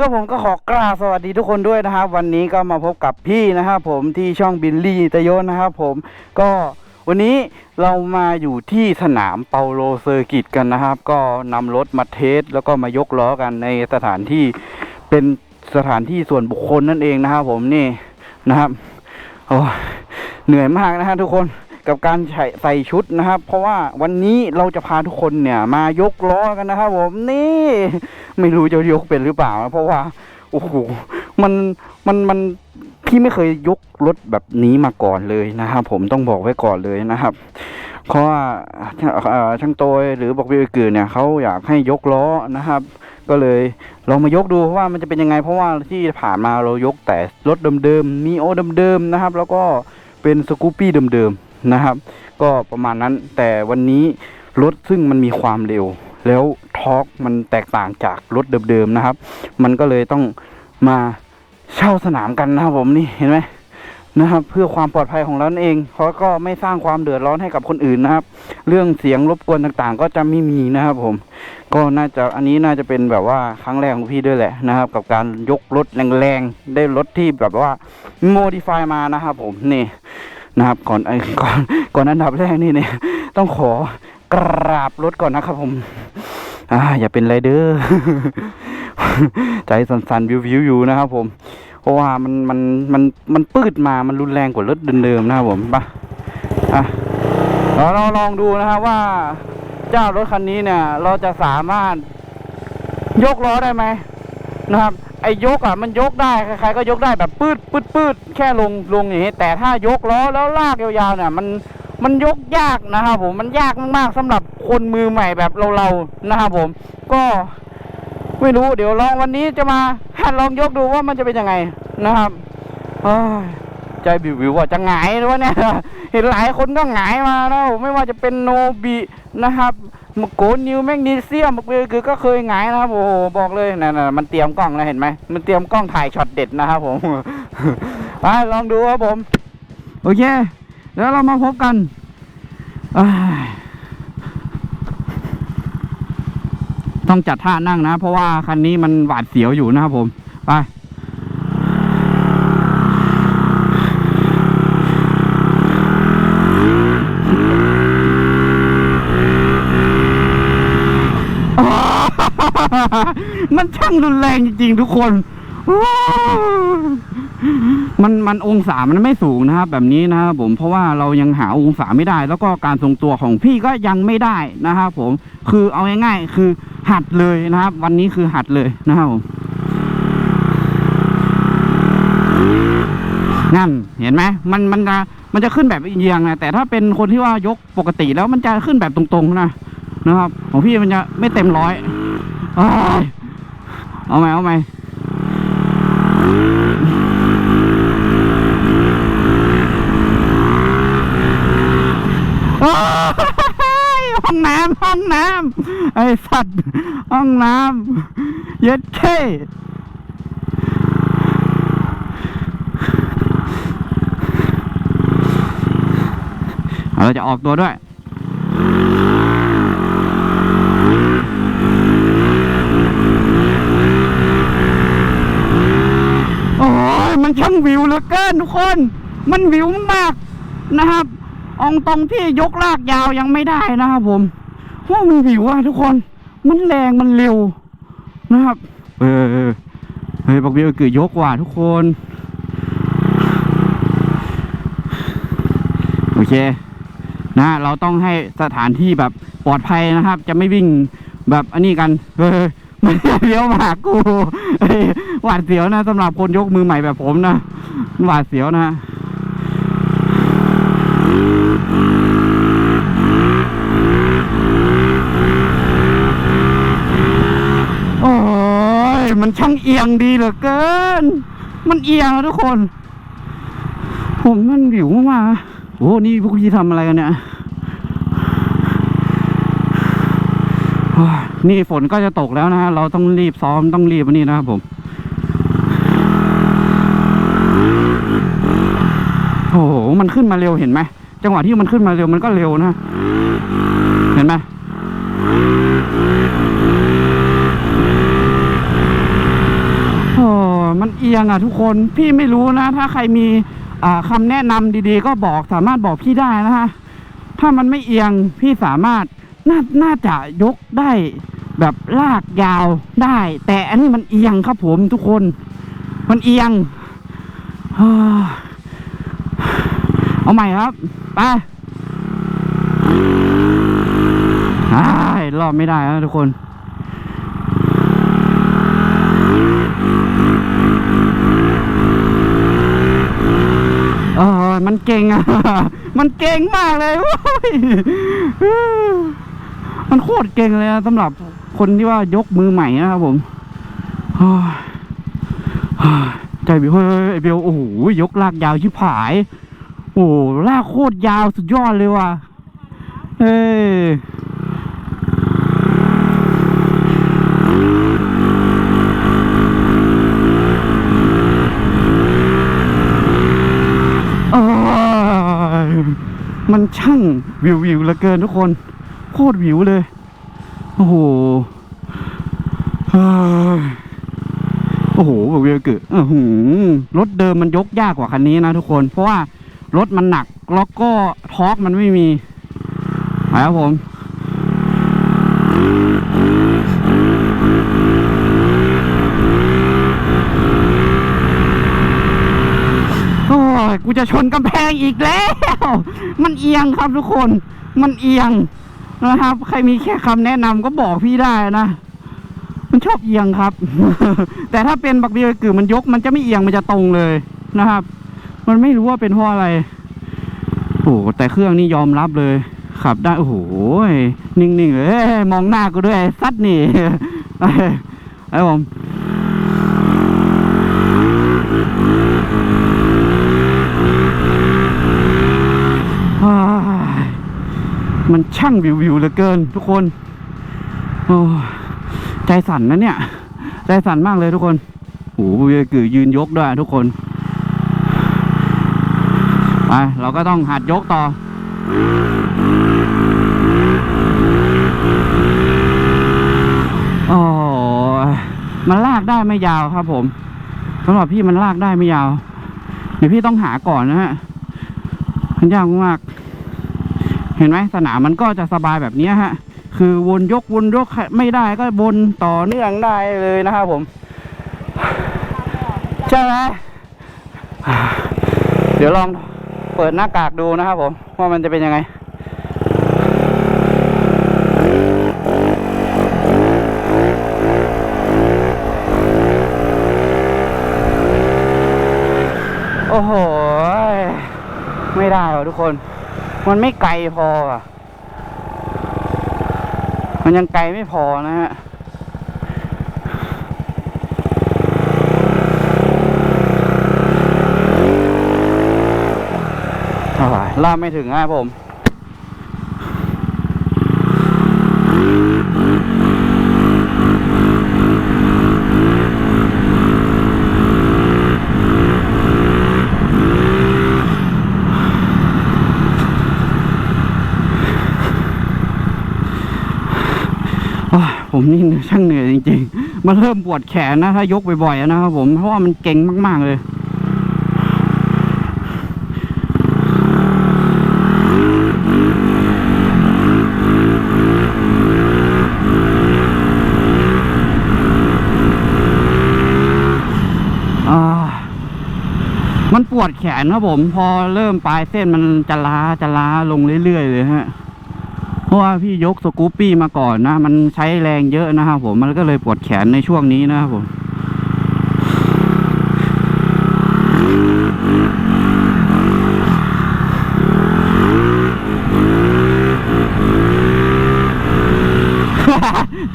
ก็ผมก็ขอกราบสวัสดีทุกคนด้วยนะครับ วันนี้ก็มาพบกับพี่นะครับผมที่ช่องบิลลี่ตะโยนนะครับผมก็วันนี้เรามาอยู่ที่สนามเปาโลเซอร์กิตกันนะครับ ก็นำรถมาเทส แล้วก็มายกล้อกันในสถานที่เป็นสถานที่ส่วนบุคคลนั่นเองนะครับผมนี่นะครับโอ้เหนื่อยมากนะฮะทุกคนกับการใส่ใส่ชุดนะครับ เพราะว่าวันนี้เราจะพาทุกคนเนี่ยมายกล้อกันนะครับผมนี่ ไม่รู้จะยกเป็นหรือเปล่านะเพราะว่าโอ้โหมันมันมันพี่ไม่เคยยกรถแบบนี้มาก่อนเลยนะครับผมต้องบอกไว้ก่อนเลยนะครับเพราะว่าช่างโตยหรือบอกวิวกือเนี่ยเขาอยากให้ยกล้อนะครับ ก็เลยลองมายกดูว่ามันจะเป็นยังไง เพราะว่าที่ผ่านมาเรายกแต่รถเดิมๆมีโอเดิมๆนะครับ แล้วก็เป็นสกูปปี้เดิมๆนะครับ ก็ประมาณนั้นแต่วันนี้รถซึ่งมันมีความเร็วแล้ว อร์กมันแตกต่างจากรถเดิมๆนะครับ มันก็เลยต้องมาเช่าสนามกันนะครับผมนี่เห็นไหมนะครับ เพื่อความปลอดภัยของเราเองเพราะก็ไม่สร้างความเดือดร้อนให้กับคนอื่นนะครับ เรื่องเสียงรบกวนต่างๆ ก็จะไม่มีนะครับผม ก็น่าจะอันนี้น่าจะเป็นแบบว่าครั้งแรกของพี่ด้วยแหละนะครับ กับการยกรถแรงๆได้รถที่แบบว่าโมดิฟายมานะครับผมนี่นะครับก่อนไอ้ก่อนก่อนอันดับแรกนี่เนี่ยต้องขอกราบรถก่อนนะครับผม อ่าอย่าเป็นไรเด้อใจสั่นๆวิวๆอยู่นะครับ ผม เพราะว่ามันมันมันมันปืดมามันรุนแรงกว่ารถเดิมๆนะครับผมปอะเราเราลองดูนะครับว่า เจ้ารถคันนี้เนี่ย เราจะสามารถยกล้อได้ไหมนะครับ ไอ้ยกอะมันยกได้ใครๆก็ยกได้แบบปืดปืดปืดแค่ลงลงอย่างนี้แต่ถ้ายกล้อแล้วลากยาวๆเนี่ย มันมันยกยากนะครับผมมันยากมากๆสำหรับ คนมือใหม่แบบเราๆนะครับผม ก็ไม่รู้เดี๋ยวลองวันนี้จะมาหัดลองยกดูว่ามันจะเป็นยังไงนะครับใจวิววิวว่าจะหงายหรือว่าเนี่ยเห็นหลายคนก็หงายมาแล้วไม่ว่าจะเป็นโนบินะครับมโกนิวแมกนีเซียมคือก็เคยหงายนะครับโอ้โหบอกเลยนั่นมันเตรียมกล้องนะเห็นไหมมันเตรียมกล้องถ่ายช็อตเด็ดนะครับผมไปลองดูครับผม โอเค แล้วเรามาพบกันอ้าย ต้องจัดท่านั่งนะ เพราะว่าคันนี้มันหวาดเสียวอยู่นะครับผมไปมันช่างรุนแรงจริงๆทุกคน มันมันองศามันไม่สูงนะครับแบบนี้นะครับผมเพราะว่าเรายังหาองศาไม่ได้ แล้วก็การทรงตัวของพี่ก็ยังไม่ได้นะครับผม คือเอาง่ายๆคือ หัดเลยนะครับ วันนี้คือหัดเลยนะครับผมนั่นเห็นไหมมันมันจะมันจะขึ้นแบบเอียงนะแต่ถ้าเป็นคนที่ว่ายกปกติแล้วมันจะขึ้นแบบตรงๆนะนะครับ ของพี่มันจะไม่เต็มร้อยเอาไหมเอาไหม โอ้ย ห้องน้ำห้องน้ำไอ้สัตว์ ห้องน้ำเย็ดเค้เราจะออกตัวด้วยโอ้ยมันช่างวิวเหลือเกินทุกคน มันวิวมากนะครับ องตรงที่ยกลากยาวยังไม่ได้นะครับผม เพราะมันวิวอะทุกคน มันแรงมันเร็วนะครับ เออเฮ้ยบอกวิวคือยกว่ะทุกคน โอเค นะ เราต้องให้สถานที่แบบปลอดภัยนะครับ จะไม่วิ่งแบบอันนี้กันเฮ้ยมันเลี้ยวมากูหวาดเสียวนะสำหรับคนยกมือใหม่แบบผมนะหวาดเสียวนะ โอ้ ยมันช่างเอียงดีเหลือเกิน มันเอียงทุกคน ผมมันวิวมากๆโอ้นี่พวกพี่ทำอะไรกันเนี่ยนี่ฝนก็จะตกแล้วนะฮะ เราต้องรีบซ้อมต้องรีบอันนี้นะครับผมโอ้โห มันขึ้นมาเร็วเห็นไหม จังหวะที่มันขึ้นมาเร็วมันก็เร็วนะ เห็นไหม โมันเอียงอะทุกคนพี่ไม่รู้นะ ถ้าใครมีอ่าคำแนะนำดีๆ ก็บอกสามารถบอกพี่ได้นะฮะถ้ามันไม่เอียงพี่สามารถนาน่าจะยกได้แบบลากยาวได้ แต่อันนี้มันเอียงครับผมทุกคน มันเอียงเอาใหม่ครับ ไปอ้ายรอบไม่ได้แล้วทุกคน เออมัน เก่งอะ มันเก่งมากเลยว้ยมันโคตรเก่งเลยนะสำหรับคนที่ว่ายกมือใหม่นะครับผมเฮ้ยเฮ้ยใจเบลเฮ้ยไอ้เบลโอ้โหยกลากยาวชิบหาย โอ้ลากโคตรยาวสุดยอดเลยว่ะ เอ้ยเอ้ย มันช่างวิววิวเหลือเกินทุกคน โคตรวิวเลย โอ้โหโอ้โหบอกวิวเกิดอือหือรถเดิมมันยกยากกว่าคันนี้นะทุกคน เพราะว่ารถมันหนักแล้วก็ทอร์กมันไม่มีไปครับผมกูจะชนกำแพงอีกแล้ว มันเอียงครับทุกคน มันเอียงนะครับ ใครมีแค่คำแนะนำก็บอกพี่ได้นะ มันชอบเอียงครับ แต่ถ้าเป็นบักเบียร์กือมันยก มันจะไม่เอียงมันจะตรงเลยนะครับ มันไม่รู้ว่าเป็นเพราะอะไรโอ้โหแต่เครื่องนี่ยอมรับเลย ขับได้โอ้โหนิ่งๆเลยเอ้ยมองหน้ากูด้วยไอ้ซัดนี่ไอ้ผม อ้ายมัน ช่างวิววิวเหลือเกิน ทุกคนโอ้ใจสั่นนะเนี่ย ใจสั่นมากเลยทุกคนโอ้โหกือยืนยกด้วยทุกคนไปเราก็ต้องหัดยกต่อโอ้มันลากได้ไม่ยาวครับผมสำหรับพี่มันลากได้ไม่ยาว เดี๋ยวพี่ต้องหาก่อนนะฮะมันยากมาก เห็นไหมสนามมันก็จะสบายแบบนี้ฮะ คือวนยกวนยกไม่ได้ก็วนต่อเนื่องได้เลยนะครับผม ใช่ไหมเดี๋ยวลองเปิดหน้ากากดูนะครับผมว่ามันจะเป็นยังไงโอ้โห ไม่ได้ว่ะทุกคน มันไม่ไกลพออะ มันยังไกลไม่พอนะฮะล่าไม่ถึงนะผม ผมนี่ช่างเหนื่อยจริงๆมันเริ่มปวดแขนนะ ถ้ายกบ่อยๆนะครับผม เพราะว่ามันเก่งมากๆเลยอ่ามันปวดแขนครับผม พอเริ่มปลายเส้นมันจะล้าจะล้าลงเรื่อยๆเลยฮะ ราะว่าพี่ยกสกูปปี้มาก่อนนะ มันใช้แรงเยอะนะครับผมมันก็เลยปวดแขนในช่วงนี้นะครับผม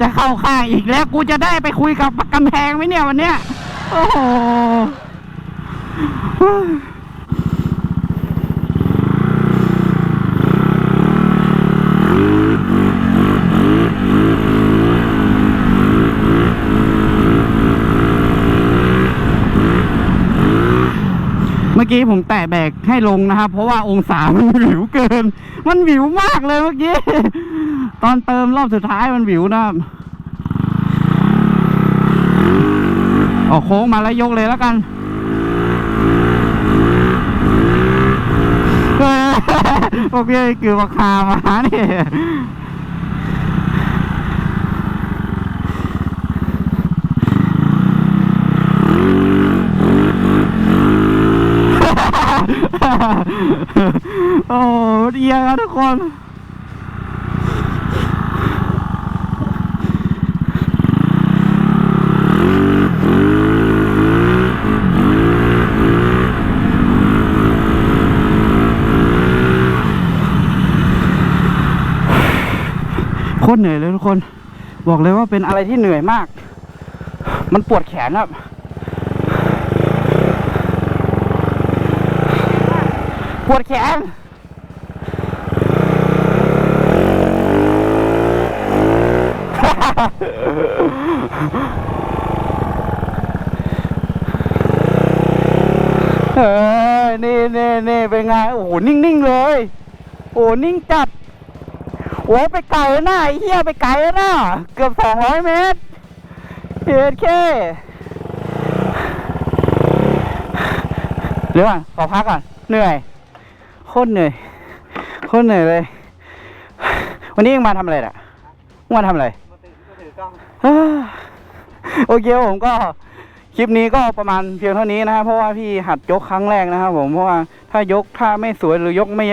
จะเข้าข้างอีกแล้วกูจะได้ไปคุยกับกำแพงไหมเนี่ยวันเนี้ย โอ้โห มื่อกี้ผมแตะแบกให้ลงนะครับ เพราะว่าองศามันหวิวเกิน มันหวิวมากเลยเมื่อกี้ ตอนเติมรอบสุดท้ายมันหวิวนะครับออกโค้งมาแล้วยกเลยแล้วกันพวกพี่คือราคามาเนี่ย โอ้เดียครับทุกคนโคตรเหนื่อยเลยทุกคน บอกเลยว่าเป็นอะไรที่เหนื่อยมาก มันปวดแขนครับ วดแขนเฮ้ยนี่นี่นี่เป็นไง โอ้โห นิ่ง ๆ เลย โอ้โหนิ่งจัด โอ้ไปไกลนะไอ้เหี้ยไปไกลนะเกือบสองร้อยเมตรเฮ็ดแค่เดี๋ยวก่อนขอพักก่อน เหนื่อย โคตรเหนื่อยโคตรเหนื่อยเลย วันนี้ยังมาทำอะไรน่ะมาทำอะไรฮ่าโอเคผมก็คลิปนี้ก็ประมาณเพียงเท่านี้นะครับเพราะว่าพี่หัดยกครั้งแรกนะครับ ผมเพราะว่าถ้ายกถ้าไม่สวยหรือยกไม่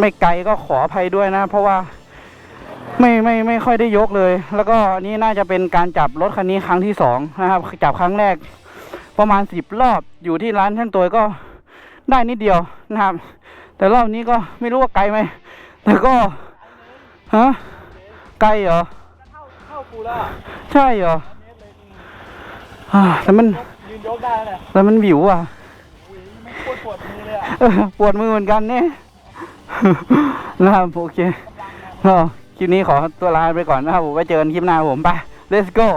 ไม่ไกลก็ขออภัยด้วยนะ เพราะว่าไม่ไม่ไม่ค่อยได้ยกเลย แล้วก็นี่น่าจะเป็นการจับรถคันนี้ครั้งที่สองนะครับ จับครั้งแรก ประมาณสิบรอบอยู่ที่ร้านช่างตัวก็ได้นิดเดียวนะครับ แต่รอบนี้ก็ไม่รู้ว่าไกลไหม แต่ก็ ฮะ ไกลเหรอ เข้ากูแล้วอะใช่เหรออ่าแต่มัน ยืนยกได้แล้วเนี่ยแต่มันวิวอะอุ้ยไม่ปวดปวดมือเลยอะเออปวดมือเหมือนกันเนี่ย นะครับโอเคก็คลิปนี้ขอตัวลาไปก่อนนะครับผมไว้เจอกันคลิปหน้าครับผมไป let's go